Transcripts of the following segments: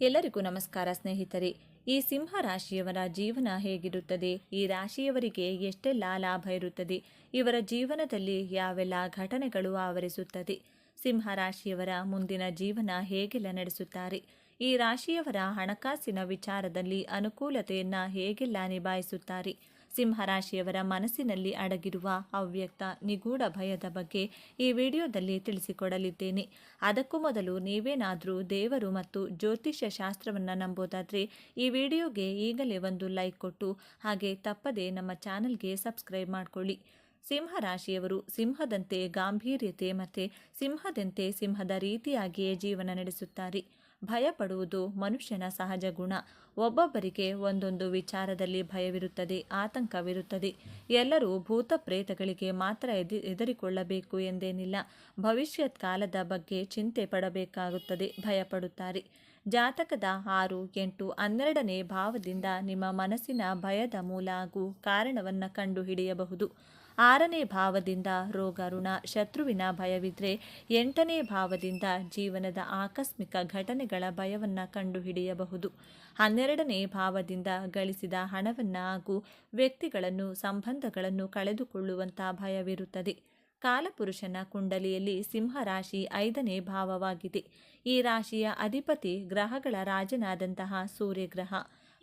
ಎಲ್ಲರಿಗೂ ನಮಸ್ಕಾರ ಸ್ನೇಹಿತರೆ. ಈ ಸಿಂಹ ರಾಶಿಯವರ ಜೀವನ ಹೇಗಿರುತ್ತದೆ? ಈ ರಾಶಿಯವರಿಗೆ ಎಷ್ಟೆಲ್ಲ ಲಾಭ ಇರುತ್ತದೆ? ಇವರ ಜೀವನದಲ್ಲಿ ಯಾವೆಲ್ಲ ಘಟನೆಗಳು ಆವರಿಸುತ್ತದೆ? ಸಿಂಹ ರಾಶಿಯವರ ಮುಂದಿನ ಜೀವನ ಹೇಗೆಲ್ಲ ನಡೆಸುತ್ತಾರೆ? ಈ ರಾಶಿಯವರ ಹಣಕಾಸಿನ ವಿಚಾರದಲ್ಲಿ ಅನುಕೂಲತೆಯನ್ನು ಹೇಗೆಲ್ಲ ನಿಭಾಯಿಸುತ್ತಾರೆ? ಸಿಂಹರಾಶಿಯವರ ಮನಸ್ಸಿನಲ್ಲಿ ಅಡಗಿರುವ ಅವ್ಯಕ್ತ ನಿಗೂಢ ಭಯದ ಬಗ್ಗೆ ಈ ವಿಡಿಯೋದಲ್ಲಿ ತಿಳಿಸಿಕೊಡಲಿದ್ದೇನೆ. ಅದಕ್ಕೂ ಮೊದಲು ನೀವೇನಾದರೂ ದೇವರು ಮತ್ತು ಜ್ಯೋತಿಷ್ಯ ಶಾಸ್ತ್ರವನ್ನು ನಂಬೋದಾದರೆ ಈ ವಿಡಿಯೋಗೆ ಈಗಲೇ ಒಂದು ಲೈಕ್ ಕೊಟ್ಟು ಹಾಗೆ ತಪ್ಪದೆ ನಮ್ಮ ಚಾನಲ್ಗೆ ಸಬ್ಸ್ಕ್ರೈಬ್ ಮಾಡಿಕೊಳ್ಳಿ. ಸಿಂಹರಾಶಿಯವರು ಸಿಂಹದಂತೆ ಗಾಂಭೀರ್ಯತೆ ಮತ್ತು ಸಿಂಹದಂತೆ ಸಿಂಹದ ರೀತಿಯಾಗಿಯೇ ಜೀವನ ನಡೆಸುತ್ತಾರೆ. ಭಯಪಡುವುದು ಮನುಷ್ಯನ ಸಹಜ ಗುಣ. ಒಬ್ಬೊಬ್ಬರಿಗೆ ಒಂದೊಂದು ವಿಚಾರದಲ್ಲಿ ಭಯವಿರುತ್ತದೆ, ಆತಂಕವಿರುತ್ತದೆ. ಎಲ್ಲರೂ ಭೂತ ಪ್ರೇತಗಳಿಗೆ ಮಾತ್ರ ಎದಿ ಎದುರಿಕೊಳ್ಳಬೇಕು ಎಂದೇನಿಲ್ಲ. ಭವಿಷ್ಯತ್ ಕಾಲದ ಬಗ್ಗೆ ಚಿಂತೆ ಪಡಬೇಕಾಗುತ್ತದೆ, ಭಯಪಡುತ್ತಾರೆ. ಜಾತಕದ ಆರು, ಎಂಟು, ಹನ್ನೆರಡನೇ ಭಾವದಿಂದ ನಿಮ್ಮ ಮನಸ್ಸಿನ ಭಯದ ಮೂಲ ಹಾಗೂ ಕಾರಣವನ್ನು ಕಂಡುಹಿಡಿಯಬಹುದು. ಆರನೇ ಭಾವದಿಂದ ರೋಗ, ಋಣ, ಶತ್ರುವಿನ ಭಯವಿದ್ರೆ ಎಂಟನೇ ಭಾವದಿಂದ ಜೀವನದ ಆಕಸ್ಮಿಕ ಘಟನೆಗಳ ಭಯವನ್ನು ಕಂಡುಹಿಡಿಯಬಹುದು. ಹನ್ನೆರಡನೇ ಭಾವದಿಂದ ಗಳಿಸಿದ ಹಣವನ್ನು ಹಾಗೂ ವ್ಯಕ್ತಿಗಳನ್ನು, ಸಂಬಂಧಗಳನ್ನು ಕಳೆದುಕೊಳ್ಳುವಂಥ ಭಯವಿರುತ್ತದೆ. ಕಾಲಪುರುಷನ ಕುಂಡಲಿಯಲ್ಲಿ ಸಿಂಹರಾಶಿ ಐದನೇ ಭಾವವಾಗಿದೆ. ಈ ರಾಶಿಯ ಅಧಿಪತಿ ಗ್ರಹಗಳ ರಾಜನಾದಂತಹ ಸೂರ್ಯಗ್ರಹ.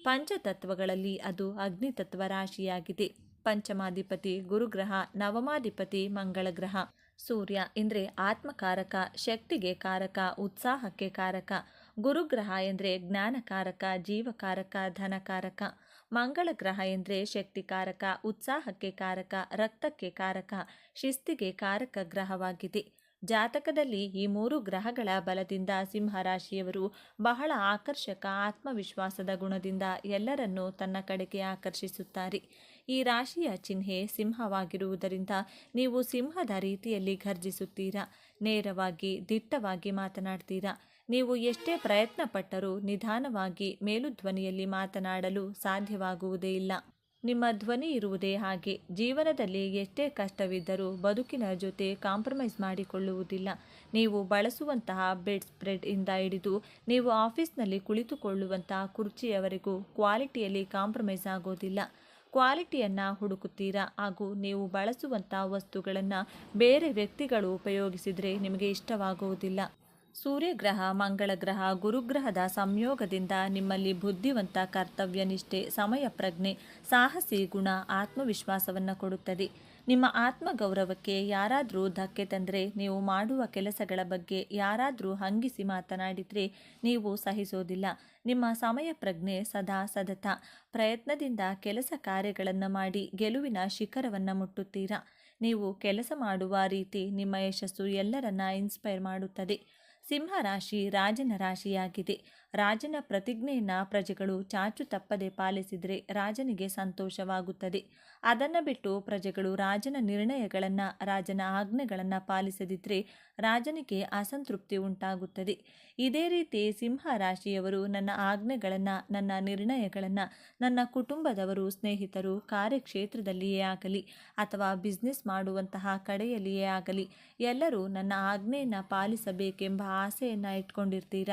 ಪಂಚತತ್ವಗಳಲ್ಲಿ ಅದು ಅಗ್ನಿತತ್ವ ರಾಶಿಯಾಗಿದೆ. ಪಂಚಮಾಧಿಪತಿ, ಗುರುಗ್ರಹ, ನವಮಾಧಿಪತಿ ಮಂಗಳ ಗ್ರಹ ಸೂರ್ಯ ಎಂದರೆ ಆತ್ಮಕಾರಕ, ಶಕ್ತಿಗೆ ಕಾರಕ, ಉತ್ಸಾಹಕ್ಕೆ ಕಾರಕ. ಗುರುಗ್ರಹ ಎಂದರೆ ಜ್ಞಾನಕಾರಕ, ಜೀವಕಾರಕ, ಧನಕಾರಕ. ಮಂಗಳ ಗ್ರಹ ಎಂದರೆ ಶಕ್ತಿಕಾರಕ, ಉತ್ಸಾಹಕ್ಕೆ ಕಾರಕ, ರಕ್ತಕ್ಕೆ ಕಾರಕ, ಶಿಸ್ತಿಗೆ ಕಾರಕ ಗ್ರಹವಾಗಿದೆ. ಜಾತಕದಲ್ಲಿ ಈ ಮೂರು ಗ್ರಹಗಳ ಬಲದಿಂದ ಸಿಂಹರಾಶಿಯವರು ಬಹಳ ಆಕರ್ಷಕ ಆತ್ಮವಿಶ್ವಾಸದ ಗುಣದಿಂದ ಎಲ್ಲರನ್ನೂ ತನ್ನ ಕಡೆಗೆ ಆಕರ್ಷಿಸುತ್ತಾರೆ. ಈ ರಾಶಿಯ ಚಿಹ್ನೆ ಸಿಂಹವಾಗಿರುವುದರಿಂದ ನೀವು ಸಿಂಹದ ರೀತಿಯಲ್ಲಿ ಘರ್ಜಿಸುತ್ತೀರಾ? ನೇರವಾಗಿ, ದಿಟ್ಟವಾಗಿ ಮಾತನಾಡ್ತೀರಾ? ನೀವು ಎಷ್ಟೇ ಪ್ರಯತ್ನ ಪಟ್ಟರೂ ನಿಧಾನವಾಗಿ ಮೇಲುಧ್ವನಿಯಲ್ಲಿ ಮಾತನಾಡಲು ಸಾಧ್ಯವಾಗುವುದೇ ಇಲ್ಲ. ನಿಮ್ಮ ಧ್ವನಿ ಇರುವುದೇ ಹಾಗೆ. ಜೀವನದಲ್ಲಿ ಎಷ್ಟೇ ಕಷ್ಟವಿದ್ದರೂ ಬದುಕಿನ ಜೊತೆ ಕಾಂಪ್ರಮೈಸ್ ಮಾಡಿಕೊಳ್ಳುವುದಿಲ್ಲ. ನೀವು ಬಳಸುವಂತಹ ಬೆಡ್ ಸ್ಪ್ರೆಡ್ ಇಂದ ಹಿಡಿದು ನೀವು ಆಫೀಸ್ನಲ್ಲಿ ಕುಳಿತುಕೊಳ್ಳುವಂತಹ ಕುರ್ಚಿಯವರೆಗೂ ಕ್ವಾಲಿಟಿಯಲ್ಲಿ ಕಾಂಪ್ರಮೈಸ್ ಆಗೋದಿಲ್ಲ. ಕ್ವಾಲಿಟಿಯನ್ನು ಹುಡುಕುತ್ತೀರಾ? ಹಾಗೂ ನೀವು ಬಳಸುವಂಥ ವಸ್ತುಗಳನ್ನು ಬೇರೆ ವ್ಯಕ್ತಿಗಳು ಉಪಯೋಗಿಸಿದರೆ ನಿಮಗೆ ಇಷ್ಟವಾಗುವುದಿಲ್ಲ. ಸೂರ್ಯಗ್ರಹ ಮಂಗಳ ಗ್ರಹ ಗುರುಗ್ರಹದ ಸಂಯೋಗದಿಂದ ನಿಮ್ಮಲ್ಲಿ ಬುದ್ಧಿವಂತ ಕರ್ತವ್ಯನಿಷ್ಠೆ ಸಮಯ ಪ್ರಜ್ಞೆ ಸಾಹಸಿ ಗುಣ, ಆತ್ಮವಿಶ್ವಾಸವನ್ನು ಕೊಡುತ್ತದೆ. ನಿಮ್ಮ ಆತ್ಮಗೌರವಕ್ಕೆ ಯಾರಾದರೂ ಧಕ್ಕೆ ತಂದರೆ ನೀವು ಮಾಡುವ ಕೆಲಸಗಳ ಬಗ್ಗೆ ಯಾರಾದರೂ ಹಂಗಿಸಿ ಮಾತನಾಡಿದರೆ ನೀವು ಸಹಿಸೋದಿಲ್ಲ. ನಿಮ್ಮ ಸಮಯ ಪ್ರಜ್ಞೆ ಸದಾ ಸದತ. ಪ್ರಯತ್ನದಿಂದ ಕೆಲಸ ಕಾರ್ಯಗಳನ್ನು ಮಾಡಿ ಗೆಲುವಿನ ಶಿಖರವನ್ನು ಮುಟ್ಟುತ್ತೀರಾ? ನೀವು ಕೆಲಸ ಮಾಡುವ ರೀತಿ ನಿಮ್ಮ ಯಶಸ್ಸು ಎಲ್ಲರನ್ನ ಇನ್ಸ್ಪೈರ್ ಮಾಡುತ್ತದೆ. ಸಿಂಹರಾಶಿ ರಾಜನ ರಾಶಿಯಾಗಿದೆ. ರಾಜನ ಪ್ರತಿಜ್ಞೆಯನ್ನು ಪ್ರಜೆಗಳು ಚಾಚು ತಪ್ಪದೆ ಪಾಲಿಸಿದರೆ ರಾಜನಿಗೆ ಸಂತೋಷವಾಗುತ್ತದೆ. ಅದನ್ನು ಬಿಟ್ಟು ಪ್ರಜೆಗಳು ರಾಜನ ನಿರ್ಣಯಗಳನ್ನು, ರಾಜನ ಆಜ್ಞೆಗಳನ್ನು ಪಾಲಿಸದಿದ್ದರೆ ರಾಜನಿಗೆ ಅಸಂತೃಪ್ತಿ ಉಂಟಾಗುತ್ತದೆ. ಇದೇ ರೀತಿ ಸಿಂಹ ರಾಶಿಯವರು ನನ್ನ ಆಜ್ಞೆಗಳನ್ನು, ನನ್ನ ನಿರ್ಣಯಗಳನ್ನು, ನನ್ನ ಕುಟುಂಬದವರು, ಸ್ನೇಹಿತರು ಕಾರ್ಯಕ್ಷೇತ್ರದಲ್ಲಿಯೇ ಆಗಲಿ ಅಥವಾ ಬಿಸ್ನೆಸ್ ಮಾಡುವಂತಹ ಕಡೆಯಲ್ಲಿಯೇ ಆಗಲಿ ಎಲ್ಲರೂ ನನ್ನ ಆಜ್ಞೆಯನ್ನು ಪಾಲಿಸಬೇಕೆಂಬ ಆಸೆಯನ್ನು ಇಟ್ಕೊಂಡಿರ್ತೀರ?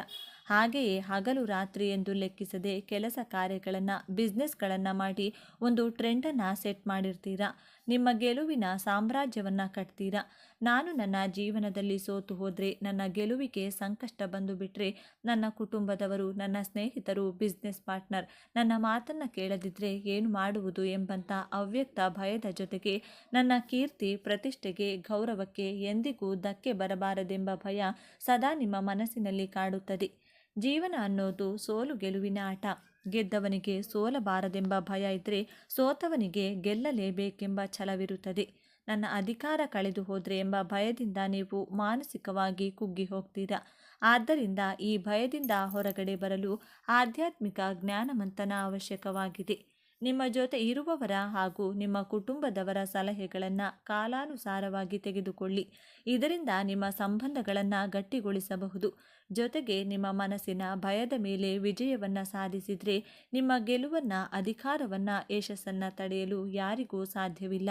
ಹಾಗೆಯೇ ಹಗಲು ರಾತ್ರಿ ಎಂದು ಲೆಕ್ಕಿಸದೆ ಕೆಲಸ ಕಾರ್ಯಗಳನ್ನು ಬಿಸ್ನೆಸ್ಗಳನ್ನು ಮಾಡಿ ಒಂದು ಟ್ರೆಂಡನ್ನು ಸೆಟ್ ಮಾಡಿರ್ತೀರಾ? ನಿಮ್ಮ ಗೆಲುವಿನ ಸಾಮ್ರಾಜ್ಯವನ್ನು ಕಟ್ತೀರಾ? ನಾನು ನನ್ನ ಜೀವನದಲ್ಲಿ ಸೋತು ಹೋದರೆ, ನನ್ನ ಗೆಲುವಿಗೆ ಸಂಕಷ್ಟ ಬಂದು ಬಿಟ್ಟರೆ ನನ್ನ ಕುಟುಂಬದವರು, ನನ್ನ ಸ್ನೇಹಿತರು ಬಿಸ್ನೆಸ್ ಪಾರ್ಟ್ನರ್ ನನ್ನ ಮಾತನ್ನು ಕೇಳದಿದ್ದರೆ ಏನು ಮಾಡುವುದು ಎಂಬಂಥ ಅವ್ಯಕ್ತ ಭಯದ ಜೊತೆಗೆ ನನ್ನ ಕೀರ್ತಿ, ಪ್ರತಿಷ್ಠೆಗೆ, ಗೌರವಕ್ಕೆ ಎಂದಿಗೂ ಧಕ್ಕೆ ಬರಬಾರದೆಂಬ ಭಯ ಸದಾ ನಿಮ್ಮ ಮನಸ್ಸಿನಲ್ಲಿ ಕಾಡುತ್ತದೆ. ಜೀವನ ಅನ್ನೋದು ಸೋಲು ಗೆಲುವಿನ ಆಟ. ಗೆದ್ದವನಿಗೆ ಸೋಲಬಾರದೆಂಬ ಭಯ ಇದ್ದರೆ ಸೋತವನಿಗೆ ಗೆಲ್ಲಲೇಬೇಕೆಂಬ ಛಲವಿರುತ್ತದೆ. ನನ್ನ ಅಧಿಕಾರ ಕಳೆದು ಹೋದರೆ ಎಂಬ ಭಯದಿಂದ ನೀವು ಮಾನಸಿಕವಾಗಿ ಕುಗ್ಗಿ ಹೋಗ್ತೀರಾ? ಆದ್ದರಿಂದ ಈ ಭಯದಿಂದ ಹೊರಗಡೆ ಬರಲು ಆಧ್ಯಾತ್ಮಿಕ ಜ್ಞಾನಮಂತನ ಅವಶ್ಯಕವಾಗಿದೆ. ನಿಮ್ಮ ಜೊತೆ ಇರುವವರ ಹಾಗೂ ನಿಮ್ಮ ಕುಟುಂಬದವರ ಸಲಹೆಗಳನ್ನು ಕಾಲಾನುಸಾರವಾಗಿ ತೆಗೆದುಕೊಳ್ಳಿ. ಇದರಿಂದ ನಿಮ್ಮ ಸಂಬಂಧಗಳನ್ನು ಗಟ್ಟಿಗೊಳಿಸಬಹುದು. ಜೊತೆಗೆ ನಿಮ್ಮ ಮನಸ್ಸಿನ ಭಯದ ಮೇಲೆ ವಿಜಯವನ್ನು ಸಾಧಿಸಿದರೆ ನಿಮ್ಮ ಗೆಲುವನ್ನು, ಅಧಿಕಾರವನ್ನು, ಯಶಸ್ಸನ್ನು ತಡೆಯಲು ಯಾರಿಗೂ ಸಾಧ್ಯವಿಲ್ಲ.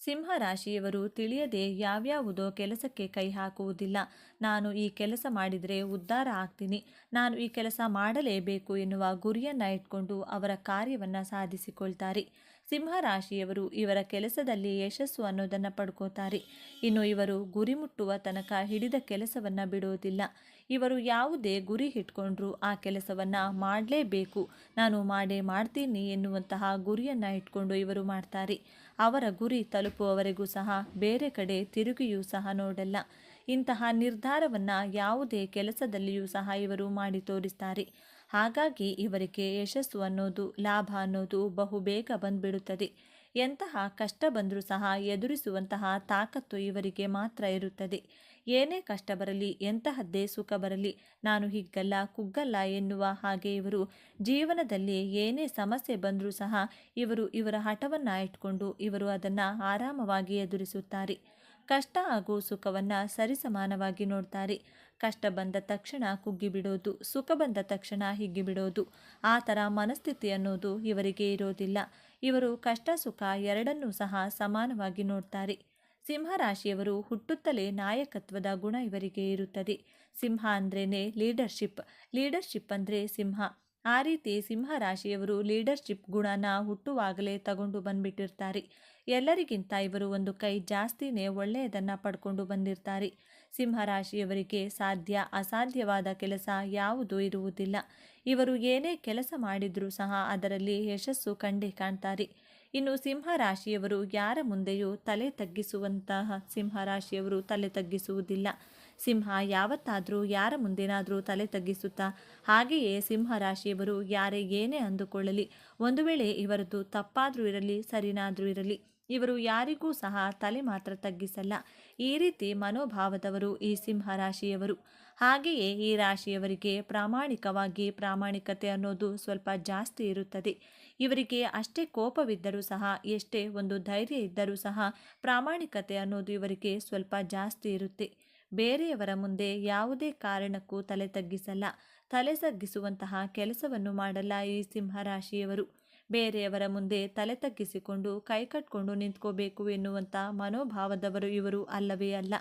ಸಿಂಹ ರಾಶಿಯವರು ತಿಳಿಯದೆ ಯಾವ್ಯಾವುದೋ ಕೆಲಸಕ್ಕೆ ಕೈ ಹಾಕುವುದಿಲ್ಲ. ನಾನು ಈ ಕೆಲಸ ಮಾಡಿದರೆ ಉದ್ಧಾರ ಆಗ್ತೀನಿ. ನಾನು ಈ ಕೆಲಸ ಮಾಡಲೇಬೇಕು ಎನ್ನುವ ಗುರಿಯನ್ನು ಇಟ್ಕೊಂಡು ಅವರ ಕಾರ್ಯವನ್ನು ಸಾಧಿಸಿಕೊಳ್ತಾರೆ. ಸಿಂಹ ರಾಶಿಯವರು ಇವರ ಕೆಲಸದಲ್ಲಿ ಯಶಸ್ಸು ಅನ್ನೋದನ್ನು ಪಡ್ಕೋತಾರೆ. ಇನ್ನು ಇವರು ಗುರಿ ಮುಟ್ಟುವ ತನಕ ಹಿಡಿದ ಕೆಲಸವನ್ನು ಬಿಡೋದಿಲ್ಲ. ಇವರು ಯಾವುದೇ ಗುರಿ ಇಟ್ಕೊಂಡ್ರೂ ಆ ಕೆಲಸವನ್ನು ಮಾಡಲೇಬೇಕು. ನಾನು ಮಾಡೇ ಮಾಡ್ತೀನಿ ಎನ್ನುವಂತಹ ಗುರಿಯನ್ನು ಇಟ್ಕೊಂಡು ಇವರು ಮಾಡ್ತಾರೆ. ಅವರ ಗುರಿ ತಲುಪುವವರೆಗೂ ಸಹ ಬೇರೆ ಕಡೆ ತಿರುಗಿಯೂ ಸಹ ನೋಡಲ್ಲ. ಇಂತಹ ನಿರ್ಧಾರವನ್ನು ಯಾವುದೇ ಕೆಲಸದಲ್ಲಿಯೂ ಸಹ ಇವರು ಮಾಡಿ ತೋರಿಸ್ತಾರೆ. ಹಾಗಾಗಿ ಇವರಿಗೆ ಯಶಸ್ಸು ಅನ್ನೋದು, ಲಾಭ ಅನ್ನೋದು ಬಹು ಬೇಗ ಬಂದ್ಬಿಡುತ್ತದೆ. ಎಂತಹ ಕಷ್ಟ ಬಂದರೂ ಸಹ ಎದುರಿಸುವಂತಹ ತಾಕತ್ತು ಇವರಿಗೆ ಮಾತ್ರ ಇರುತ್ತದೆ. ಏನೇ ಕಷ್ಟ ಬರಲಿ, ಎಂತಹದ್ದೇ ಸುಖ ಬರಲಿ, ನಾನು ಹಿಗ್ಗಲ್ಲ, ಕುಗ್ಗಲ್ಲ ಎನ್ನುವ ಹಾಗೆ ಇವರು. ಜೀವನದಲ್ಲಿ ಏನೇ ಸಮಸ್ಯೆ ಬಂದರೂ ಸಹ ಇವರು ಇವರ ಹಠವನ್ನು ಇಟ್ಕೊಂಡು ಇವರು ಅದನ್ನು ಆರಾಮವಾಗಿ ಎದುರಿಸುತ್ತಾರೆ. ಕಷ್ಟ ಹಾಗೂ ಸುಖವನ್ನು ಸರಿಸಮಾನವಾಗಿ ನೋಡ್ತಾರೆ. ಕಷ್ಟ ಬಂದ ತಕ್ಷಣ ಕುಗ್ಗಿಬಿಡೋದು, ಸುಖ ಬಂದ ತಕ್ಷಣ ಹಿಗ್ಗಿಬಿಡೋದು. ಆ ಥರ ಮನಸ್ಥಿತಿ ಅನ್ನೋದು ಇವರಿಗೆ ಇರೋದಿಲ್ಲ. ಇವರು ಕಷ್ಟ, ಸುಖ ಎರಡನ್ನೂ ಸಹ ಸಮಾನವಾಗಿ ನೋಡ್ತಾರೆ. ಸಿಂಹರಾಶಿಯವರು ಹುಟ್ಟುತ್ತಲೇ ನಾಯಕತ್ವದ ಗುಣ ಇವರಿಗೆ ಇರುತ್ತದೆ. ಸಿಂಹ ಅಂದ್ರೇ ಲೀಡರ್ಶಿಪ್ ಲೀಡರ್ಶಿಪ್ ಅಂದರೆ ಸಿಂಹ. ಆ ರೀತಿ ಸಿಂಹ ರಾಶಿಯವರು ಲೀಡರ್ಶಿಪ್ ಗುಣನ ಹುಟ್ಟುವಾಗಲೇ ತಗೊಂಡು ಬಂದ್ಬಿಟ್ಟಿರ್ತಾರೆ. ಎಲ್ಲರಿಗಿಂತ ಇವರು ಒಂದು ಕೈ ಜಾಸ್ತಿನೇ ಒಳ್ಳೆಯದನ್ನು ಪಡ್ಕೊಂಡು ಬಂದಿರ್ತಾರೆ. ಸಿಂಹರಾಶಿಯವರಿಗೆ ಸಾಧ್ಯ ಅಸಾಧ್ಯವಾದ ಕೆಲಸ ಯಾವುದೂ ಇರುವುದಿಲ್ಲ. ಇವರು ಏನೇ ಕೆಲಸ ಮಾಡಿದರೂ ಸಹ ಅದರಲ್ಲಿ ಯಶಸ್ಸು ಕಂಡೇ ಕಾಣ್ತಾರೆ. ಇನ್ನು ಸಿಂಹರಾಶಿಯವರು ಯಾರ ಮುಂದೆಯೂ ತಲೆ ತಗ್ಗಿಸುವಂತಹ ಸಿಂಹರಾಶಿಯವರು ತಲೆ ತಗ್ಗಿಸುವುದಿಲ್ಲ. ಸಿಂಹ ಯಾವತ್ತಾದರೂ ಯಾರ ಮುಂದೇನಾದರೂ ತಲೆ ತಗ್ಗಿಸುತ್ತಾ, ಹಾಗೆಯೇ ಸಿಂಹರಾಶಿಯವರು ಯಾರೇ ಏನೇ ಅಂದುಕೊಳ್ಳಲಿ, ಒಂದು ವೇಳೆ ಇವರದ್ದು ತಪ್ಪಾದರೂ ಇರಲಿ, ಸರಿನಾದರೂ ಇರಲಿ ಇವರು ಯಾರಿಗೂ ಸಹ ತಲೆ ಮಾತ್ರ ತಗ್ಗಿಸಲ್ಲ. ಈ ರೀತಿ ಮನೋಭಾವದವರು ಈ ಸಿಂಹ ರಾಶಿಯವರು. ಹಾಗೆಯೇ ಈ ರಾಶಿಯವರಿಗೆ ಪ್ರಾಮಾಣಿಕವಾಗಿ ಪ್ರಾಮಾಣಿಕತೆ ಅನ್ನೋದು ಸ್ವಲ್ಪ ಜಾಸ್ತಿ ಇರುತ್ತದೆ. ಇವರಿಗೆ ಅಷ್ಟೇ ಕೋಪವಿದ್ದರೂ ಸಹ, ಎಷ್ಟೇ ಒಂದು ಧೈರ್ಯ ಇದ್ದರೂ ಸಹ ಪ್ರಾಮಾಣಿಕತೆ ಅನ್ನೋದು ಇವರಿಗೆ ಸ್ವಲ್ಪ ಜಾಸ್ತಿ ಇರುತ್ತೆ. ಬೇರೆಯವರ ಮುಂದೆ ಯಾವುದೇ ಕಾರಣಕ್ಕೂ ತಲೆ ತಗ್ಗಿಸಲ್ಲ. ತಲೆ ತಗ್ಗಿಸುವಂತಹ ಕೆಲಸವನ್ನು ಮಾಡಲ್ಲ ಈ ಸಿಂಹರಾಶಿಯವರು ಬೇರೆಯವರ ಮುಂದೆ ತಲೆ ತಗ್ಗಿಸಿಕೊಂಡು ಕೈಕಟ್ಕೊಂಡು ನಿಂತ್ಕೋಬೇಕು ಎನ್ನುವಂಥ ಮನೋಭಾವದವರು ಇವರು ಅಲ್ಲವೇ ಅಲ್ಲ.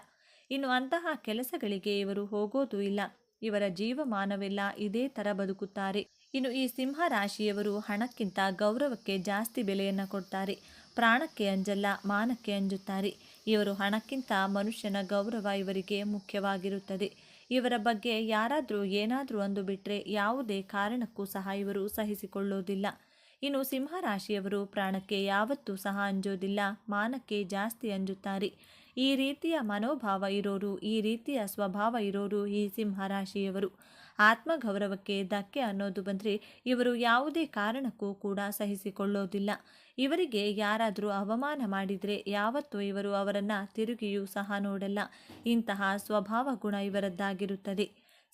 ಇನ್ನು ಅಂತಹ ಕೆಲಸಗಳಿಗೆ ಇವರು ಹೋಗೋದು ಇಲ್ಲ. ಇವರ ಜೀವಮಾನವೆಲ್ಲ ಇದೇ ಥರ ಬದುಕುತ್ತಾರೆ. ಇನ್ನು ಈ ಸಿಂಹ ರಾಶಿಯವರು ಹಣಕ್ಕಿಂತ ಗೌರವಕ್ಕೆ ಜಾಸ್ತಿ ಬೆಲೆಯನ್ನು ಕೊಡ್ತಾರೆ. ಪ್ರಾಣಕ್ಕೆ ಅಂಜಲ್ಲ, ಮಾನಕ್ಕೆ ಅಂಜುತ್ತಾರೆ. ಇವರು ಹಣಕ್ಕಿಂತ ಮನುಷ್ಯನ ಗೌರವ ಇವರಿಗೆ ಮುಖ್ಯವಾಗಿರುತ್ತದೆ. ಇವರ ಬಗ್ಗೆ ಯಾರಾದರೂ ಏನಾದರೂ ಅಂದು ಬಿಟ್ಟರೆ ಯಾವುದೇ ಕಾರಣಕ್ಕೂ ಸಹ ಇವರು ಸಹಿಸಿಕೊಳ್ಳೋದಿಲ್ಲ. ಇನ್ನು ಸಿಂಹರಾಶಿಯವರು ಪ್ರಾಣಕ್ಕೆ ಯಾವತ್ತೂ ಸಹ ಅಂಜೋದಿಲ್ಲ, ಮಾನಕ್ಕೆ ಜಾಸ್ತಿ ಅಂಜುತ್ತಾರೆ. ಈ ರೀತಿಯ ಮನೋಭಾವ ಇರೋರು, ಈ ರೀತಿಯ ಸ್ವಭಾವ ಇರೋರು ಈ ಸಿಂಹರಾಶಿಯವರು. ಆತ್ಮಗೌರವಕ್ಕೆ ಧಕ್ಕೆ ಅನ್ನೋದು ಬಂದರೆ ಇವರು ಯಾವುದೇ ಕಾರಣಕ್ಕೂ ಕೂಡ ಸಹಿಸಿಕೊಳ್ಳೋದಿಲ್ಲ. ಇವರಿಗೆ ಯಾರಾದರೂ ಅವಮಾನ ಮಾಡಿದರೆ ಯಾವತ್ತೂ ಇವರು ಅವರನ್ನು ತಿರುಗಿಯೂ ಸಹ ನೋಡಲ್ಲ. ಇಂತಹ ಸ್ವಭಾವ ಗುಣ ಇವರದ್ದಾಗಿರುತ್ತದೆ.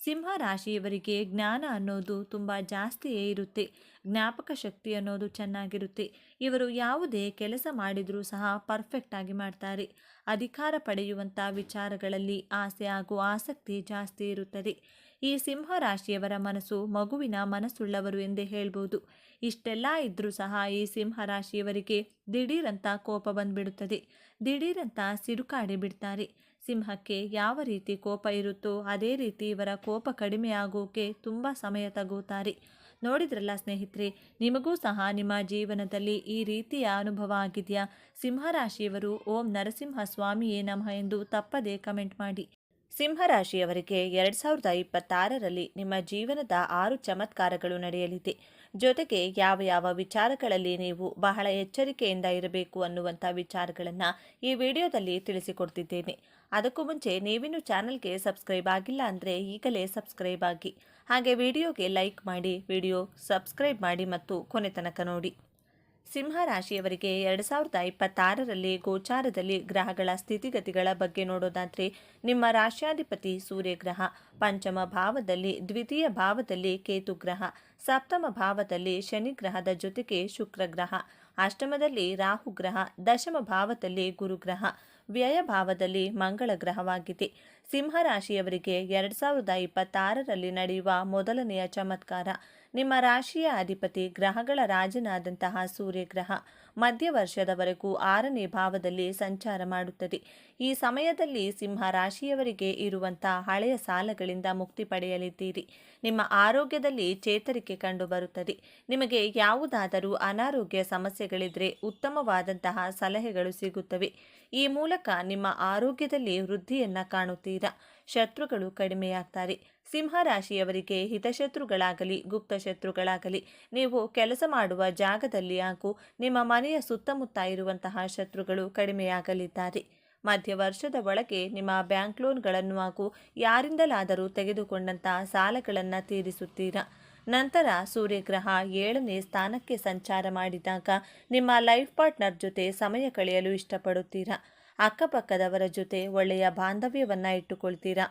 ಸಿಂಹ ರಾಶಿಯವರಿಗೆ ಜ್ಞಾನ ಅನ್ನೋದು ತುಂಬ ಜಾಸ್ತಿಯೇ ಇರುತ್ತೆ. ಜ್ಞಾಪಕ ಶಕ್ತಿ ಅನ್ನೋದು ಚೆನ್ನಾಗಿರುತ್ತೆ. ಇವರು ಯಾವುದೇ ಕೆಲಸ ಮಾಡಿದರೂ ಸಹ ಪರ್ಫೆಕ್ಟಾಗಿ ಮಾಡ್ತಾರೆ. ಅಧಿಕಾರ ಪಡೆಯುವಂಥ ವಿಚಾರಗಳಲ್ಲಿ ಆಸೆ ಹಾಗೂ ಆಸಕ್ತಿ ಜಾಸ್ತಿ ಇರುತ್ತದೆ. ಈ ಸಿಂಹ ರಾಶಿಯವರ ಮನಸ್ಸು ಮಗುವಿನ ಮನಸ್ಸುಳ್ಳವರು ಎಂದೇ ಹೇಳ್ಬೋದು. ಇಷ್ಟೆಲ್ಲ ಇದ್ದರೂ ಸಹ ಈ ಸಿಂಹ ರಾಶಿಯವರಿಗೆ ದಿಢೀರಂತ ಕೋಪ ಬಂದ್ಬಿಡುತ್ತದೆ. ದಿಢೀರಂತ ಸಿಡುಕಾಡಿ ಬಿಡ್ತಾರೆ. ಸಿಂಹಕ್ಕೆ ಯಾವ ರೀತಿ ಕೋಪ ಇರುತ್ತೋ ಅದೇ ರೀತಿ ಇವರ ಕೋಪ ಕಡಿಮೆ ಆಗೋಕೆ ತುಂಬ ಸಮಯ ತಗೋತಾರೆ. ನೋಡಿದ್ರಲ್ಲ ಸ್ನೇಹಿತರೆ, ನಿಮಗೂ ಸಹ ನಿಮ್ಮ ಜೀವನದಲ್ಲಿ ಈ ರೀತಿಯ ಅನುಭವ ಆಗಿದೆಯಾ? ಸಿಂಹರಾಶಿಯವರು ಓಂ ನರಸಿಂಹ ಸ್ವಾಮಿಯೇ ನಮಃ ಎಂದು ತಪ್ಪದೇ ಕಮೆಂಟ್ ಮಾಡಿ. ಸಿಂಹರಾಶಿಯವರಿಗೆ ಎರಡು ಸಾವಿರದ ಇಪ್ಪತ್ತಾರರಲ್ಲಿ ನಿಮ್ಮ ಜೀವನದ ಆರು ಚಮತ್ಕಾರಗಳು ನಡೆಯಲಿದೆ. ಜೊತೆಗೆ ಯಾವ ಯಾವ ವಿಚಾರಗಳಲ್ಲಿ ನೀವು ಬಹಳ ಎಚ್ಚರಿಕೆಯಿಂದ ಇರಬೇಕು ಅನ್ನುವಂಥ ವಿಚಾರಗಳನ್ನು ಈ ವಿಡಿಯೋದಲ್ಲಿ ತಿಳಿಸಿಕೊಡ್ತಿದ್ದೇನೆ. ಅದಕ್ಕೂ ಮುಂಚೆ ನೀವಿನ ಚಾನಲ್ಗೆ ಸಬ್ಸ್ಕ್ರೈಬ್ ಆಗಿಲ್ಲ ಅಂದರೆ ಈಗಲೇ ಸಬ್ಸ್ಕ್ರೈಬ್ ಆಗಿ. ಹಾಗೆ ವಿಡಿಯೋಗೆ ಲೈಕ್ ಮಾಡಿ, ವಿಡಿಯೋ ಸಬ್ಸ್ಕ್ರೈಬ್ ಮಾಡಿ ಮತ್ತು ಕೊನೆ ತನಕ ನೋಡಿ. ಸಿಂಹ ರಾಶಿಯವರಿಗೆ ಎರಡು ಸಾವಿರದ ಇಪ್ಪತ್ತಾರರಲ್ಲಿ ಗೋಚಾರದಲ್ಲಿ ಗ್ರಹಗಳ ಸ್ಥಿತಿಗತಿಗಳ ಬಗ್ಗೆ ನೋಡೋದಾದರೆ, ನಿಮ್ಮ ರಾಶ್ಯಾಧಿಪತಿ ಸೂರ್ಯಗ್ರಹ, ಪಂಚಮ ಭಾವದಲ್ಲಿ ದ್ವಿತೀಯ ಭಾವದಲ್ಲಿ ಕೇತು ಗ್ರಹ, ಸಪ್ತಮ ಭಾವದಲ್ಲಿ ಶನಿ ಗ್ರಹದ ಜೊತೆಗೆ ಶುಕ್ರ ಗ್ರಹ, ಅಷ್ಟಮದಲ್ಲಿ ರಾಹು ಗ್ರಹ, ದಶಮ ಭಾವದಲ್ಲಿ ಗುರುಗ್ರಹ ವ್ಯಯ ಭಾವದಲ್ಲಿ ಮಂಗಳ ಗ್ರಹವಾಗಿದೆ. ಸಿಂಹರಾಶಿಯವರಿಗೆ ಎರಡು ಸಾವಿರದ ಇಪ್ಪತ್ತಾರರಲ್ಲಿ ನಡೆಯುವ ಮೊದಲನೆಯ ಚಮತ್ಕಾರ ನಿಮ್ಮ ರಾಶಿಯ ಅಧಿಪತಿ, ಗ್ರಹಗಳ ರಾಜನಾದಂತಹ ಸೂರ್ಯಗ್ರಹ ಮಧ್ಯ ವರ್ಷದವರೆಗೂ ಆರನೇ ಭಾವದಲ್ಲಿ ಸಂಚಾರ ಮಾಡುತ್ತದೆ. ಈ ಸಮಯದಲ್ಲಿ ಸಿಂಹ ರಾಶಿಯವರಿಗೆ ಇರುವಂತಹ ಹಳೆಯ ಸಾಲಗಳಿಂದ ಮುಕ್ತಿ ಪಡೆಯಲಿದ್ದೀರಿ. ನಿಮ್ಮ ಆರೋಗ್ಯದಲ್ಲಿ ಚೇತರಿಕೆ ಕಂಡುಬರುತ್ತದೆ. ನಿಮಗೆ ಯಾವುದಾದರೂ ಅನಾರೋಗ್ಯ ಸಮಸ್ಯೆಗಳಿದ್ರೆ ಉತ್ತಮವಾದಂತಹ ಸಲಹೆಗಳು ಸಿಗುತ್ತವೆ. ಈ ಮೂಲಕ ನಿಮ್ಮ ಆರೋಗ್ಯದಲ್ಲಿ ವೃದ್ಧಿಯನ್ನ ಕಾಣುತ್ತೀರಾ? ಶತ್ರುಗಳು ಕಡಿಮೆಯಾಗ್ತಾರೆ. ಸಿಂಹ ರಾಶಿಯವರಿಗೆ ಹಿತಶತ್ರುಗಳಾಗಲಿ ಗುಪ್ತ ಶತ್ರುಗಳಾಗಲಿ ನೀವು ಕೆಲಸ ಮಾಡುವ ಜಾಗದಲ್ಲಿ ಹಾಗೂ ನಿಮ್ಮ ಮನೆಯ ಸುತ್ತಮುತ್ತ ಇರುವಂತಹ ಶತ್ರುಗಳು ಕಡಿಮೆಯಾಗಲಿದ್ದಾರೆ. ಮಧ್ಯ ವರ್ಷದ ಒಳಗೆ ನಿಮ್ಮ ಬ್ಯಾಂಕ್ ಲೋನ್ಗಳನ್ನು ಹಾಗೂ ಯಾರಿಂದಲಾದರೂ ತೆಗೆದುಕೊಂಡಂತಹ ಸಾಲಗಳನ್ನು ತೀರಿಸುತ್ತೀರಾ? ನಂತರ ಸೂರ್ಯಗ್ರಹ ಏಳನೇ ಸ್ಥಾನಕ್ಕೆ ಸಂಚಾರ ಮಾಡಿದಾಗ ನಿಮ್ಮ ಲೈಫ್ ಪಾರ್ಟ್ನರ್ ಜೊತೆ ಸಮಯ ಕಳೆಯಲು ಇಷ್ಟಪಡುತ್ತೀರಾ? ಅಕ್ಕಪಕ್ಕದವರ ಜೊತೆ ಒಳ್ಳೆಯ ಬಾಂಧವ್ಯವನ್ನು ಇಟ್ಟುಕೊಳ್ತೀರಾ?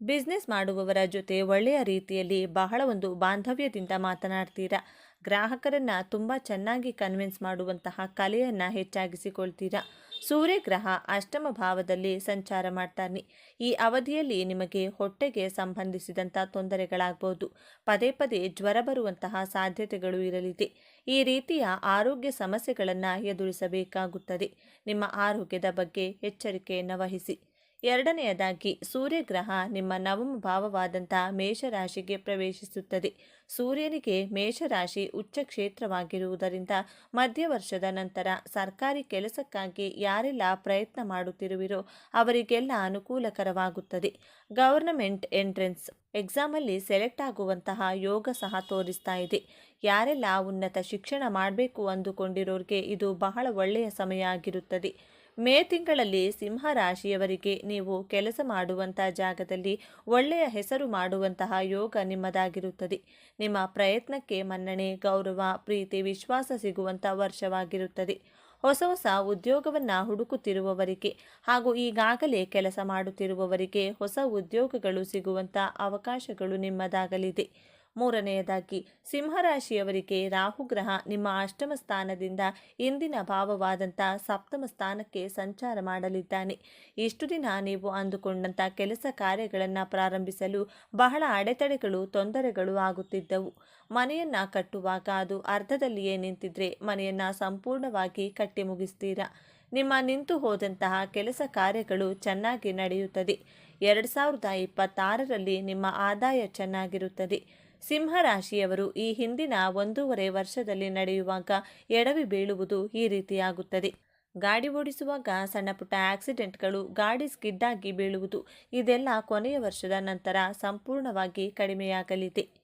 ಬಿಸ್ನೆಸ್ ಮಾಡುವವರ ಜೊತೆ ಒಳ್ಳೆಯ ರೀತಿಯಲ್ಲಿ ಬಹಳ ಒಂದು ಬಾಂಧವ್ಯದಿಂದ ಮಾತನಾಡ್ತೀರಾ? ಗ್ರಾಹಕರನ್ನು ತುಂಬ ಚೆನ್ನಾಗಿ ಕನ್ವಿನ್ಸ್ ಮಾಡುವಂತಹ ಕಲೆಯನ್ನು ಹೆಚ್ಚಾಗಿಸಿಕೊಳ್ತೀರಾ? ಸೂರ್ಯಗ್ರಹ ಅಷ್ಟಮ ಭಾವದಲ್ಲಿ ಸಂಚಾರ ಮಾಡ್ತಾನೆ. ಈ ಅವಧಿಯಲ್ಲಿ ನಿಮಗೆ ಹೊಟ್ಟೆಗೆ ಸಂಬಂಧಿಸಿದಂಥ ತೊಂದರೆಗಳಾಗ್ಬೋದು. ಪದೇ ಪದೇ ಜ್ವರ ಬರುವಂತಹ ಸಾಧ್ಯತೆಗಳು ಇರಲಿದೆ. ಈ ರೀತಿಯ ಆರೋಗ್ಯ ಸಮಸ್ಯೆಗಳನ್ನು ಎದುರಿಸಬೇಕಾಗುತ್ತದೆ. ನಿಮ್ಮ ಆರೋಗ್ಯದ ಬಗ್ಗೆ ಎಚ್ಚರಿಕೆಯನ್ನು ವಹಿಸಿ ಎರಡನೆಯದಾಗಿ, ಸೂರ್ಯಗ್ರಹ ನಿಮ್ಮ ನವಮ ಭಾವವಾದಂತಹ ಮೇಷರಾಶಿಗೆ ಪ್ರವೇಶಿಸುತ್ತದೆ. ಸೂರ್ಯನಿಗೆ ಮೇಷರಾಶಿ ಉಚ್ಚ ಕ್ಷೇತ್ರವಾಗಿರುವುದರಿಂದ ಮಧ್ಯವರ್ಷದ ನಂತರ ಸರ್ಕಾರಿ ಕೆಲಸಕ್ಕಾಗಿ ಯಾರೆಲ್ಲ ಪ್ರಯತ್ನ ಮಾಡುತ್ತಿರುವಿರೋ ಅವರಿಗೆಲ್ಲ ಅನುಕೂಲಕರವಾಗುತ್ತದೆ. ಗವರ್ನಮೆಂಟ್ ಎಂಟ್ರೆನ್ಸ್ ಎಕ್ಸಾಮಲ್ಲಿ ಸೆಲೆಕ್ಟ್ ಆಗುವಂತಹ ಯೋಗ ಸಹ ತೋರಿಸ್ತಾ ಇದೆ. ಯಾರೆಲ್ಲ ಉನ್ನತ ಶಿಕ್ಷಣ ಮಾಡಬೇಕು ಅಂದುಕೊಂಡಿರೋರಿಗೆ ಇದು ಬಹಳ ಒಳ್ಳೆಯ ಸಮಯ ಆಗಿರುತ್ತದೆ. ಮೇ ತಿಂಗಳಲ್ಲಿ ಸಿಂಹ ರಾಶಿಯವರಿಗೆ ನೀವು ಕೆಲಸ ಮಾಡುವಂಥ ಜಾಗದಲ್ಲಿ ಒಳ್ಳೆಯ ಹೆಸರು ಮಾಡುವಂತಹ ಯೋಗ ನಿಮ್ಮದಾಗಿರುತ್ತದೆ. ನಿಮ್ಮ ಪ್ರಯತ್ನಕ್ಕೆ ಮನ್ನಣೆ, ಗೌರವ, ಪ್ರೀತಿ, ವಿಶ್ವಾಸ ಸಿಗುವಂಥ ವರ್ಷವಾಗಿರುತ್ತದೆ. ಹೊಸ ಹೊಸ ಉದ್ಯೋಗವನ್ನು ಹುಡುಕುತ್ತಿರುವವರಿಗೆ ಹಾಗೂ ಈಗಾಗಲೇ ಕೆಲಸ ಮಾಡುತ್ತಿರುವವರಿಗೆ ಹೊಸ ಉದ್ಯೋಗಗಳು ಸಿಗುವಂಥ ಅವಕಾಶಗಳು ನಿಮ್ಮದಾಗಲಿದೆ. ಮೂರನೆಯದಾಗಿ, ಸಿಂಹರಾಶಿಯವರಿಗೆ ರಾಹುಗ್ರಹ ನಿಮ್ಮ ಅಷ್ಟಮ ಸ್ಥಾನದಿಂದ ಇಂದಿನ ಭಾವವಾದಂಥ ಸಪ್ತಮ ಸ್ಥಾನಕ್ಕೆ ಸಂಚಾರ ಮಾಡಲಿದ್ದಾನೆ. ಇಷ್ಟು ದಿನ ನೀವು ಅಂದುಕೊಂಡಂಥ ಕೆಲಸ ಕಾರ್ಯಗಳನ್ನು ಪ್ರಾರಂಭಿಸಲು ಬಹಳ ಅಡೆತಡೆಗಳು, ತೊಂದರೆಗಳು ಆಗುತ್ತಿದ್ದವು. ಮನೆಯನ್ನ ಕಟ್ಟುವಾಗ ಅದು ಅರ್ಧದಲ್ಲಿಯೇ ನಿಂತಿದ್ರೆ ಮನೆಯನ್ನ ಸಂಪೂರ್ಣವಾಗಿ ಕಟ್ಟಿ ಮುಗಿಸ್ತೀರಾ? ನಿಮ್ಮ ನಿಂತು ಹೋದಂತಹ ಕೆಲಸ ಕಾರ್ಯಗಳು ಚೆನ್ನಾಗಿ ನಡೆಯುತ್ತದೆ. ಎರಡು ಸಾವಿರದ ಇಪ್ಪತ್ತಾರರಲ್ಲಿ ನಿಮ್ಮ ಆದಾಯ ಚೆನ್ನಾಗಿರುತ್ತದೆ. ಸಿಂಹರಾಶಿಯವರು ಈ ಹಿಂದಿನ ಒಂದೂವರೆ ವರ್ಷದಲ್ಲಿ ನಡೆಯುವಾಗ ಎಡವಿ ಬೀಳುವುದು ಈ ರೀತಿಯಾಗುತ್ತದೆ. ಗಾಡಿ ಓಡಿಸುವಾಗ ಸಣ್ಣಪುಟ್ಟ ಆಕ್ಸಿಡೆಂಟ್ಗಳು, ಗಾಡಿ ಸ್ಕಿಡ್ಡಾಗಿ ಬೀಳುವುದು ಇದೆಲ್ಲ ಕೊನೆಯ ವರ್ಷದ ನಂತರ ಸಂಪೂರ್ಣವಾಗಿ ಕಡಿಮೆಯಾಗಲಿದೆ.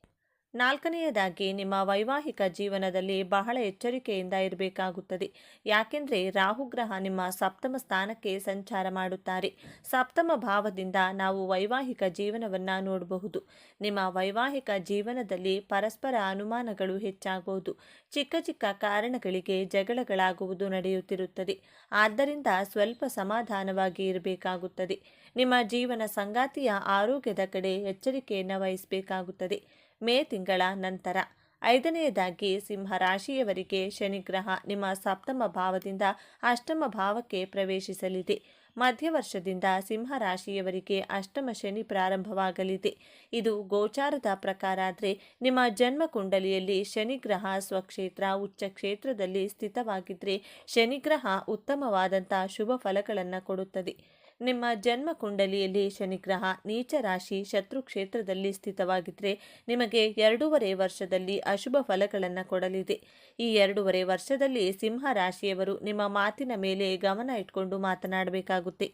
ನಾಲ್ಕನೆಯದಾಗಿ, ನಿಮ್ಮ ವೈವಾಹಿಕ ಜೀವನದಲ್ಲಿ ಬಹಳ ಎಚ್ಚರಿಕೆಯಿಂದ ಇರಬೇಕಾಗುತ್ತದೆ. ಯಾಕೆಂದರೆ ರಾಹುಗ್ರಹ ನಿಮ್ಮ ಸಪ್ತಮ ಸ್ಥಾನಕ್ಕೆ ಸಂಚಾರ ಮಾಡುತ್ತಾರೆ. ಸಪ್ತಮ ಭಾವದಿಂದ ನಾವು ವೈವಾಹಿಕ ಜೀವನವನ್ನು ನೋಡಬಹುದು. ನಿಮ್ಮ ವೈವಾಹಿಕ ಜೀವನದಲ್ಲಿ ಪರಸ್ಪರ ಅನುಮಾನಗಳು ಹೆಚ್ಚಾಗುವುದು ಚಿಕ್ಕ ಚಿಕ್ಕ ಕಾರಣಗಳಿಗೆ ಜಗಳಗಳಾಗುವುದು ನಡೆಯುತ್ತಿರುತ್ತದೆ. ಆದ್ದರಿಂದ ಸ್ವಲ್ಪ ಸಮಾಧಾನವಾಗಿ ಇರಬೇಕಾಗುತ್ತದೆ. ನಿಮ್ಮ ಜೀವನ ಸಂಗಾತಿಯ ಆರೋಗ್ಯದ ಕಡೆ ಎಚ್ಚರಿಕೆಯನ್ನು ವಹಿಸಬೇಕಾಗುತ್ತದೆ. ಮೇ ತಿಂಗಳ ನಂತರ. ಐದನೆಯದಾಗಿ ಸಿಂಹ ರಾಶಿಯವರಿಗೆ ಶನಿಗ್ರಹ ನಿಮ್ಮ ಸಪ್ತಮ ಭಾವದಿಂದ ಅಷ್ಟಮ ಭಾವಕ್ಕೆ ಪ್ರವೇಶಿಸಲಿದೆ. ಮಧ್ಯವರ್ಷದಿಂದ ಸಿಂಹ ರಾಶಿಯವರಿಗೆ ಅಷ್ಟಮ ಶನಿ ಪ್ರಾರಂಭವಾಗಲಿದೆ. ಇದು ಗೋಚಾರದ ಪ್ರಕಾರ ಆದರೆ ನಿಮ್ಮ ಜನ್ಮ ಕುಂಡಲಿಯಲ್ಲಿ ಶನಿಗ್ರಹ ಸ್ವಕ್ಷೇತ್ರ, ಉಚ್ಚ ಕ್ಷೇತ್ರದಲ್ಲಿ ಸ್ಥಿತವಾಗಿದ್ದರೆ ಶನಿಗ್ರಹ ಉತ್ತಮವಾದಂಥ ಶುಭ ಫಲಗಳನ್ನು ಕೊಡುತ್ತದೆ. ನಿಮ್ಮ ಜನ್ಮ ಕುಂಡಲಿಯಲ್ಲಿ ಶನಿಗ್ರಹ ನೀಚ ರಾಶಿ ಶತ್ರು ಕ್ಷೇತ್ರದಲ್ಲಿ ಸ್ಥಿತವಾಗಿದ್ದರೆ ನಿಮಗೆ ಎರಡೂವರೆ ವರ್ಷದಲ್ಲಿ ಅಶುಭ ಫಲಗಳನ್ನು ಕೊಡಲಿದೆ. ಈ ಎರಡೂವರೆ ವರ್ಷದಲ್ಲಿ ಸಿಂಹ ರಾಶಿಯವರು ನಿಮ್ಮ ಮಾತಿನ ಮೇಲೆ ಗಮನ ಇಟ್ಕೊಂಡು ಮಾತನಾಡಬೇಕಾಗುತ್ತೆ.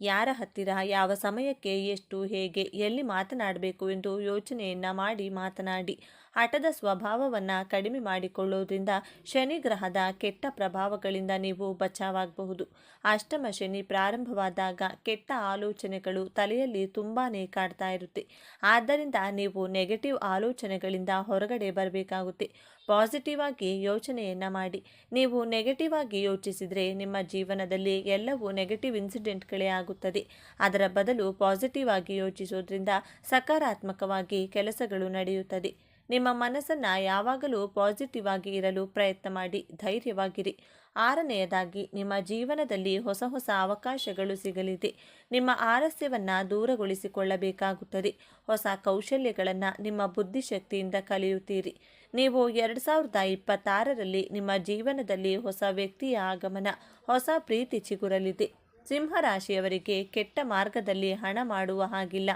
ಯಾರ ಹತ್ತಿರ, ಯಾವ ಸಮಯಕ್ಕೆ, ಎಷ್ಟು, ಹೇಗೆ, ಎಲ್ಲಿ ಮಾತನಾಡಬೇಕು ಎಂದು ಯೋಚನೆಯನ್ನು ಮಾಡಿ ಮಾತನಾಡಿ. ಹಠದ ಸ್ವಭಾವವನ್ನು ಕಡಿಮೆ ಮಾಡಿಕೊಳ್ಳುವುದರಿಂದ ಶನಿ ಗ್ರಹದ ಕೆಟ್ಟ ಪ್ರಭಾವಗಳಿಂದ ನೀವು ಬಚಾವಾಗಬಹುದು. ಅಷ್ಟಮ ಶನಿ ಪ್ರಾರಂಭವಾದಾಗ ಕೆಟ್ಟ ಆಲೋಚನೆಗಳು ತಲೆಯಲ್ಲಿ ತುಂಬಾ ಕಾಡ್ತಾ ಇರುತ್ತೆ. ಆದ್ದರಿಂದ ನೀವು ನೆಗೆಟಿವ್ ಆಲೋಚನೆಗಳಿಂದ ಹೊರಗಡೆ ಬರಬೇಕಾಗುತ್ತೆ. ಪಾಸಿಟಿವ್ ಆಗಿ ಯೋಚನೆಯನ್ನು ಮಾಡಿ. ನೀವು ನೆಗೆಟಿವ್ ಆಗಿ ಯೋಚಿಸಿದರೆ ನಿಮ್ಮ ಜೀವನದಲ್ಲಿ ಎಲ್ಲವೂ ನೆಗೆಟಿವ್ ಇನ್ಸಿಡೆಂಟ್ಗಳೇ ಆಗುತ್ತದೆ. ಅದರ ಬದಲು ಪಾಸಿಟಿವ್ ಆಗಿ ಯೋಚಿಸೋದ್ರಿಂದ ಸಕಾರಾತ್ಮಕವಾಗಿ ಕೆಲಸಗಳು ನಡೆಯುತ್ತದೆ. ನಿಮ್ಮ ಮನಸ್ಸನ್ನು ಯಾವಾಗಲೂ ಪಾಸಿಟಿವ್ ಆಗಿ ಇರಲು ಪ್ರಯತ್ನ ಮಾಡಿ, ಧೈರ್ಯವಾಗಿರಿ. ಆರನೆಯದಾಗಿ, ನಿಮ್ಮ ಜೀವನದಲ್ಲಿ ಹೊಸ ಹೊಸ ಅವಕಾಶಗಳು ಸಿಗಲಿದೆ. ನಿಮ್ಮ ಆರಸ್ಯವನ್ನು ದೂರಗೊಳಿಸಿಕೊಳ್ಳಬೇಕಾಗುತ್ತದೆ. ಹೊಸ ಕೌಶಲ್ಯಗಳನ್ನು ನಿಮ್ಮ ಬುದ್ಧಿಶಕ್ತಿಯಿಂದ ಕಲಿಯುತ್ತೀರಿ. ನೀವು ಎರಡು ಸಾವಿರದ ಇಪ್ಪತ್ತಾರರಲ್ಲಿ ನಿಮ್ಮ ಜೀವನದಲ್ಲಿ ಹೊಸ ವ್ಯಕ್ತಿಯ ಆಗಮನ, ಹೊಸ ಪ್ರೀತಿ ಚಿಗುರಲಿದೆ. ಸಿಂಹರಾಶಿಯವರಿಗೆ ಕೆಟ್ಟ ಮಾರ್ಗದಲ್ಲಿ ಹಣ ಮಾಡುವ ಹಾಗಿಲ್ಲ.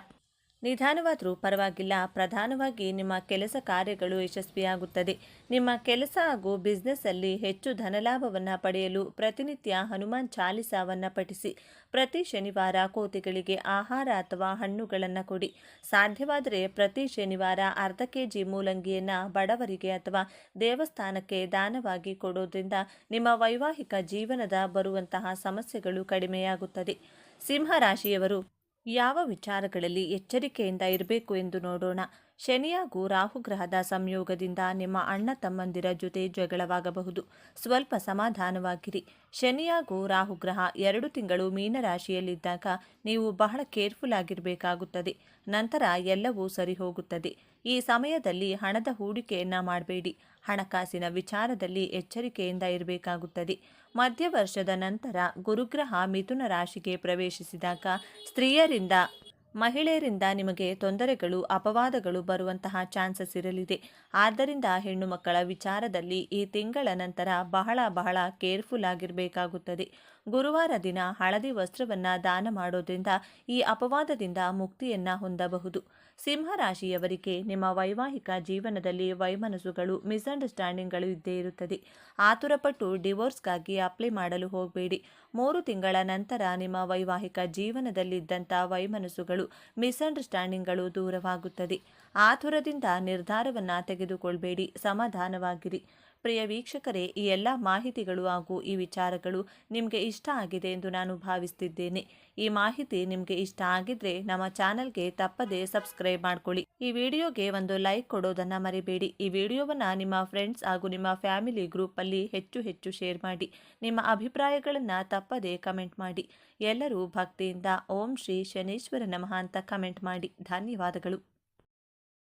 ನಿಧಾನವಾದರೂ ಪರವಾಗಿಲ್ಲ. ಪ್ರಧಾನವಾಗಿ ನಿಮ್ಮ ಕೆಲಸ ಕಾರ್ಯಗಳು ಯಶಸ್ವಿಯಾಗುತ್ತದೆ. ನಿಮ್ಮ ಕೆಲಸ ಹಾಗೂ ಬಿಸ್ನೆಸ್ಸಲ್ಲಿ ಹೆಚ್ಚು ಧನಲಾಭವನ್ನು ಪಡೆಯಲು ಪ್ರತಿನಿತ್ಯ ಹನುಮಾನ್ ಚಾಲಿಸಾವನ್ನು ಪಠಿಸಿ. ಪ್ರತಿ ಶನಿವಾರ ಕೋತಿಗಳಿಗೆ ಆಹಾರ ಅಥವಾ ಹಣ್ಣುಗಳನ್ನು ಕೊಡಿ. ಸಾಧ್ಯವಾದರೆ ಪ್ರತಿ ಶನಿವಾರ ಅರ್ಧ ಕೆ ಜಿ ಮೂಲಂಗಿಯನ್ನು ಬಡವರಿಗೆ ಅಥವಾ ದೇವಸ್ಥಾನಕ್ಕೆ ದಾನವಾಗಿ ಕೊಡೋದ್ರಿಂದ ನಿಮ್ಮ ವೈವಾಹಿಕ ಜೀವನದ ಬರುವಂತಹ ಸಮಸ್ಯೆಗಳು ಕಡಿಮೆಯಾಗುತ್ತದೆ. ಸಿಂಹರಾಶಿಯವರು ಯಾವ ವಿಚಾರಗಳಲ್ಲಿ ಎಚ್ಚರಿಕೆಯಿಂದ ಇರಬೇಕು ಎಂದು ನೋಡೋಣ. ಶನಿಯಾಗೂ ರಾಹುಗ್ರಹದ ಸಂಯೋಗದಿಂದ ನಿಮ್ಮ ಅಣ್ಣ ತಮ್ಮಂದಿರ ಜೊತೆ ಜಗಳವಾಗಬಹುದು. ಸ್ವಲ್ಪ ಸಮಾಧಾನವಾಗಿರಿ. ಶನಿಯಾಗೂ ರಾಹುಗ್ರಹ ಎರಡು ತಿಂಗಳು ಮೀನರಾಶಿಯಲ್ಲಿದ್ದಾಗ ನೀವು ಬಹಳ ಕೇರ್ಫುಲ್ ಆಗಿರಬೇಕಾಗುತ್ತದೆ. ನಂತರ ಎಲ್ಲವೂ ಸರಿ ಹೋಗುತ್ತದೆ. ಈ ಸಮಯದಲ್ಲಿ ಹಣದ ಹೂಡಿಕೆಯನ್ನು ಮಾಡಬೇಡಿ. ಹಣಕಾಸಿನ ವಿಚಾರದಲ್ಲಿ ಎಚ್ಚರಿಕೆಯಿಂದ ಇರಬೇಕಾಗುತ್ತದೆ. ಮಧ್ಯವರ್ಷದ ನಂತರ ಗುರುಗ್ರಹ ಮಿಥುನ ರಾಶಿಗೆ ಪ್ರವೇಶಿಸಿದಾಗ ಸ್ತ್ರೀಯರಿಂದ ಮಹಿಳೆಯರಿಂದ ನಿಮಗೆ ತೊಂದರೆಗಳು, ಅಪವಾದಗಳು ಬರುವಂತಹ ಚಾನ್ಸಸ್ ಇರಲಿದೆ. ಆದ್ದರಿಂದ ಹೆಣ್ಣು ಮಕ್ಕಳ ವಿಚಾರದಲ್ಲಿ ಈ ತಿಂಗಳ ನಂತರ ಬಹಳ ಬಹಳ ಕೇರ್ಫುಲ್ ಆಗಿರಬೇಕಾಗುತ್ತದೆ. ಗುರುವಾರ ದಿನ ಹಳದಿ ವಸ್ತ್ರವನ್ನು ದಾನ ಮಾಡೋದ್ರಿಂದ ಈ ಅಪವಾದದಿಂದ ಮುಕ್ತಿಯನ್ನು ಹೊಂದಬಹುದು. ಸಿಂಹರಾಶಿಯವರಿಗೆ ನಿಮ್ಮ ವೈವಾಹಿಕ ಜೀವನದಲ್ಲಿ ವೈಮನಸ್ಸುಗಳು, ಮಿಸ್ಅಂಡರ್ಸ್ಟ್ಯಾಂಡಿಂಗ್ಗಳು ಇದ್ದೇ ಇರುತ್ತದೆ. ಆತುರಪಟ್ಟು ಡಿವೋರ್ಸ್ಗಾಗಿ ಅಪ್ಲೈ ಮಾಡಲು ಹೋಗಬೇಡಿ. ಮೂರು ತಿಂಗಳ ನಂತರ ನಿಮ್ಮ ವೈವಾಹಿಕ ಜೀವನದಲ್ಲಿದ್ದಂಥ ವೈಮನಸ್ಸುಗಳು, ಮಿಸ್ಅಂಡರ್ಸ್ಟ್ಯಾಂಡಿಂಗ್ಗಳು ದೂರವಾಗುತ್ತದೆ. ಆತುರದಿಂದ ನಿರ್ಧಾರವನ್ನು ತೆಗೆದುಕೊಳ್ಬೇಡಿ. ಸಮಾಧಾನವಾಗಿರಿ. ಪ್ರಿಯ ವೀಕ್ಷಕರೇ, ಈ ಎಲ್ಲ ಮಾಹಿತಿಗಳು ಹಾಗೂ ಈ ವಿಚಾರಗಳು ನಿಮಗೆ ಇಷ್ಟ ಆಗಿದೆ ಎಂದು ನಾನು ಭಾವಿಸ್ತಿದ್ದೇನೆ. ಈ ಮಾಹಿತಿ ನಿಮಗೆ ಇಷ್ಟ ಆಗಿದ್ರೆ ನಮ್ಮ ಚಾನೆಲ್ಗೆ ತಪ್ಪದೆ ಸಬ್ಸ್ಕ್ರೈಬ್ ಮಾಡ್ಕೊಳ್ಳಿ. ಈ ವಿಡಿಯೋಗೆ ಒಂದು ಲೈಕ್ ಕೊಡೋದನ್ನು ಮರಿಬೇಡಿ. ಈ ವಿಡಿಯೋವನ್ನು ನಿಮ್ಮ ಫ್ರೆಂಡ್ಸ್ ಹಾಗೂ ನಿಮ್ಮ ಫ್ಯಾಮಿಲಿ ಗ್ರೂಪಲ್ಲಿ ಹೆಚ್ಚು ಹೆಚ್ಚು ಶೇರ್ ಮಾಡಿ. ನಿಮ್ಮ ಅಭಿಪ್ರಾಯಗಳನ್ನು ತಪ್ಪದೆ ಕಮೆಂಟ್ ಮಾಡಿ. ಎಲ್ಲರೂ ಭಕ್ತಿಯಿಂದ ಓಂ ಶ್ರೀ ಶನೇಶ್ವರ ನಮಃ ಅಂತ ಕಮೆಂಟ್ ಮಾಡಿ. ಧನ್ಯವಾದಗಳು.